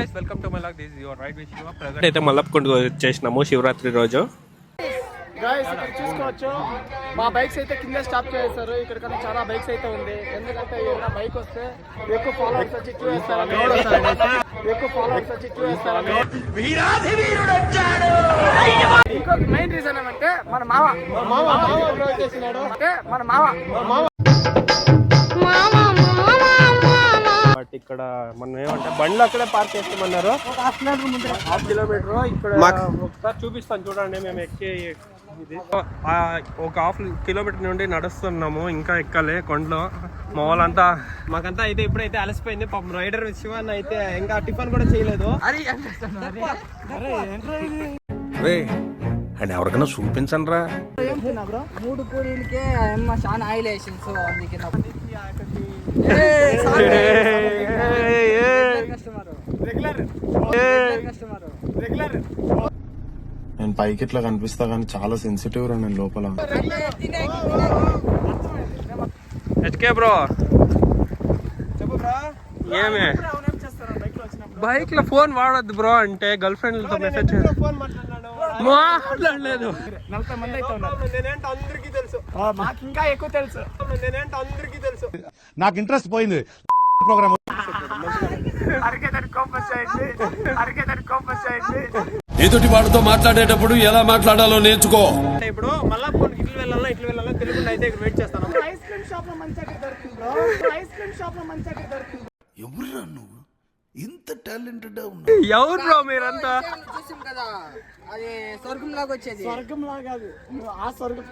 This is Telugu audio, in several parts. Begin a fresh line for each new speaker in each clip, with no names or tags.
Guys welcome to my log this your right present అయితే మల్లప్పకొండకు వచ్చేసినాము శివరాత్రి రోజు.
గాయస్ ఇక్కడ చూసుకోవచ్చు. మా బైక్స్ అయితే కింద స్టాప్ చేస్తారు ఇక్కడ కన్నా చాలా బైక్స్ అయితే ఉంది. ఎందుకంటే ఏదైనా బైక్ వస్తే ఎక్కువ ఫాలోవర్స్ వచ్చి క్యూ వేస్తారని ఎక్కువ ఫాలోవర్స్ వచ్చి క్యూ వేస్తారని ఇంకొక మెయిన్ రీజన్ ఏమంటే మన మామ. మామ అంటే మన మామ.
బట్ ఇక్కడ మనం ఏమంటే బండ్లు అక్కడే పార్క్ చేస్తామన్నారు. హాఫ్ కిలోమీటర్ ఇక్కడ ఒకసారి చూపిస్తాను చూడండి మేము ఎక్కి ఇది. ఆ, ఒక హాఫ్ కిలోమీటర్ నుండి నడుస్తున్నాము ఇంకా ఎక్కాలి కొండలో. మా వాళ్ళంతా మాకంతా అయితే ఇప్పుడైతే అలసిపోయింది. పాపం రైడర్ శివాన్ అయితే ఇంకా టిఫిన్ కూడా చేయలేదు.
అండ్ ఎవరికైనా చూపించండి రా
మూడు చాలా ఆయిల్ వేసింది. సో అందుకే
పైకి ఇట్లా కనిపిస్తా కానీ చాలా సెన్సిటివ్ రా నేను లోపల.
హెచ్కే బ్రో ఏమే? బైక్లో ఫోన్ వాడొద్దు బ్రో అంటే గర్ల్ ఫ్రెండ్తో మెసేజ్ మాట్లాడలేదు.
నలభై మంది అయితే ఉన్నారు.
అందరికీ తెలుసు?
ఆ, మాకు ఇంకా ఎక్కువ తెలుసు.
నేనేంటో అందరికీ తెలుసు?
నాకు ఇంట్రెస్ట్ పోయింది. ప్రోగ్రామ్.
అరికేదాన్ని కోపం చేయండి అరికేదాన్ని కోపం చేయండి
ఎదుటి వాడితో మాట్లాడేటప్పుడు ఎలా మాట్లాడాలో నేర్చుకో.
అంటే ఇప్పుడు మళ్ళా ఫోన్ ఇట్లు వెళ్ళాలా ఇట్లు వెళ్ళాలా తెలియకుండా అయితే ఇక్కడ వెయిట్ చేస్తాను.
ఐస్ క్రీమ్ షాప్లో మంచి అక్కడ దొరుకుతుంది బ్రో. ఐస్ క్రీమ్ షాప్లో మంచి అక్కడ దొరుకుతుంది
ఎవరురా నువ్వు? ఇంత టాలెంటెడ్
ఎవరు బ్రో మీరంతా?
చూసాం కదా అది స్వర్గం లాగా వచ్చేది.
స్వర్గం లా కాదు. నువ్వు ఆ స్వర్గం.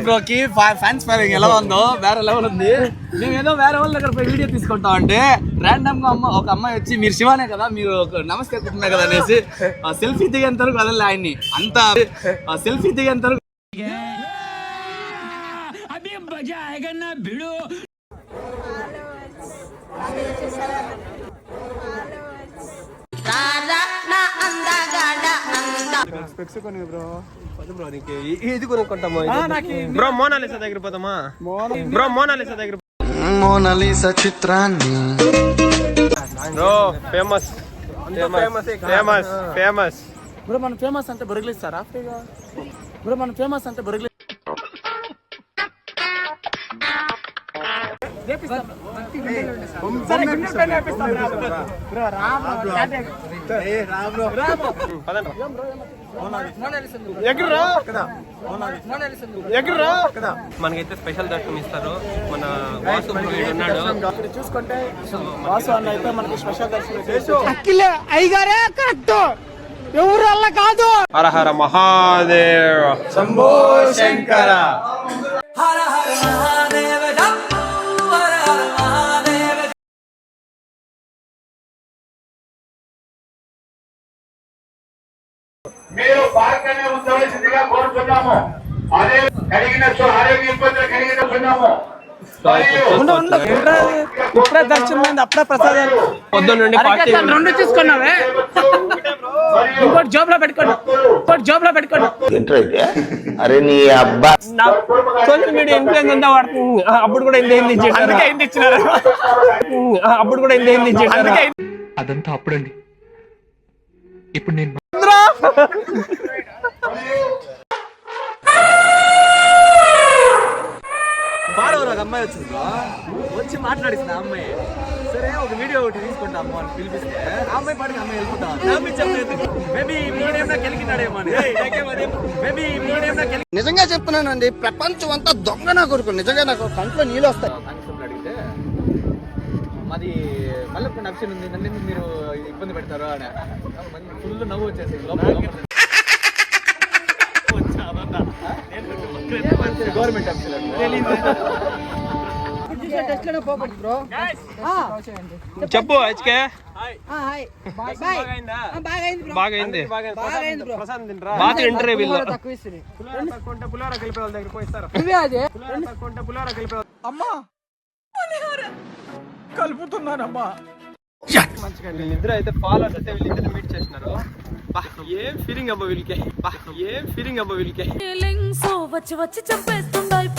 బ్రోకి ఫ్యాన్స్ ఫైరింగ్ ఎలా ఉందో వేరే లెవెల్ ఉంది. మేము ఏదో వేరే వాళ్ళ దగ్గర పోయి వీడియో తీసుకుంటాం అంటే ర్యాండమ్గా అమ్మ ఒక అమ్మాయి వచ్చి మీరు శివానే కదా? మీరు నమస్తే కుట్టున్నారు కదా? అనేసి సెల్ఫీ దిగేంత వరకు వదలలే ఆయన్ని. అంత సెల్ఫీ దిగేంత వరకు
పది బ్రో నీకు ఇ- ఇది కొనుక్కుంటామా? బ్రో మోనాలిసా దగ్గర పోతామా బ్రో మోనాలిసా దగ్గర
మోనాలిసా చిత్రాన్ని.
Bro famous famous famous famous
bro మనం ఫేమస్ అంటే బొరుగులు ఇస్తారా ఫ్రీగా? బ్రో మనం ఫేమస్ అంటే బొరుగులు సరే, గుండె పైన వేపిస్తాం రా, బ్రో. బ్రో, రా.
మనకైతే స్పెషల్ దర్శనం ఇస్తారు. మన వాసు ఉన్నాడు.
చూసుకుంటే వాసు అన్న అయితే మనకి స్పెషల్ దర్శనం చేసి
హర హర మహాదేవ. శంభో శంకర.
మీరు పార్కనే ఉంచవలసిందిగా కోరుతున్నాము. అదే కలిగిన చో- ఆరోగ్య ఇబ్బందులు కలిగిన ఉన్నాము.
ఇప్పుడే దర్శనం అయింది. అప్పుడే ప్రసాదాలు
పొద్దున్న నుండి పార్టీ
రెండు తీసుకున్నావే? ఇంకోటి జాబ్లో పెట్టుకోండి ఇంకోటి జాబ్లో పెట్టుకోండి
అరే నీ అబ్బా.
సోషల్ మీడియా ఇన్ఫ్లుయెన్స్ అంతా వాడుతుంది ఆ, అప్పుడు కూడా ఇంత ఏంది ఇచ్చేటారు
అందుకే ఇంత ఇచ్చినారు
ఆ, అప్పుడు కూడా ఇంత ఏంది ఇచ్చేటారు
అదంతా అప్పుడండి. ఇప్పుడు నేను
బాడవరు అమ్మాయి వచ్చింది. వచ్చి మాట్లాడిస్తుంది అమ్మాయి. సరే ఒక వీడియో ఒకటి తీసుకుంటాము అని పిలిపిస్తే అమ్మాయి పాటికి అమ్మాయి వెళ్ళిపోతాం మేబీ మీరేం నాకు గెలికినాడేమో అని మేబీ మీరేం నాకు గెలికి
నిజంగా చెప్తున్నానండి ప్రపంచం అంతా దొంగ నా కొడుకు నిజంగా నాకు కంట్లో నీళ్ళు వస్తాయి.
అడిగితే మాది మల్లెపూడి అప్షన్ ఉంది. నన్ను మీరు ఇబ్బంది పెడతారు అని. ఫుల్ నవ్వు వచ్చేసి గవర్నమెంట్ అప్షన్
టెస్ట్లోనే పోకూడదు బ్రో.
చెప్పు హెచ్కే
బాయ్ బాగా
తింటారే వీళ్ళు. పులిహోర కలిపే దగ్గర ఇస్తారు?
కలుపుతున్నానమ్మా.
వీళ్ళిద్దరు అయితే ఫాలోవర్స్ అయితే వీళ్ళిద్దరు మీట్ చేసినారు. బా, ఏం ఫీలింగ్ అబ్బా వీళ్ళకి? బా, ఏం ఫీలింగ్ అబ్బా వీళ్ళకి?
వచ్చి వచ్చి చంపేస్తుండాయి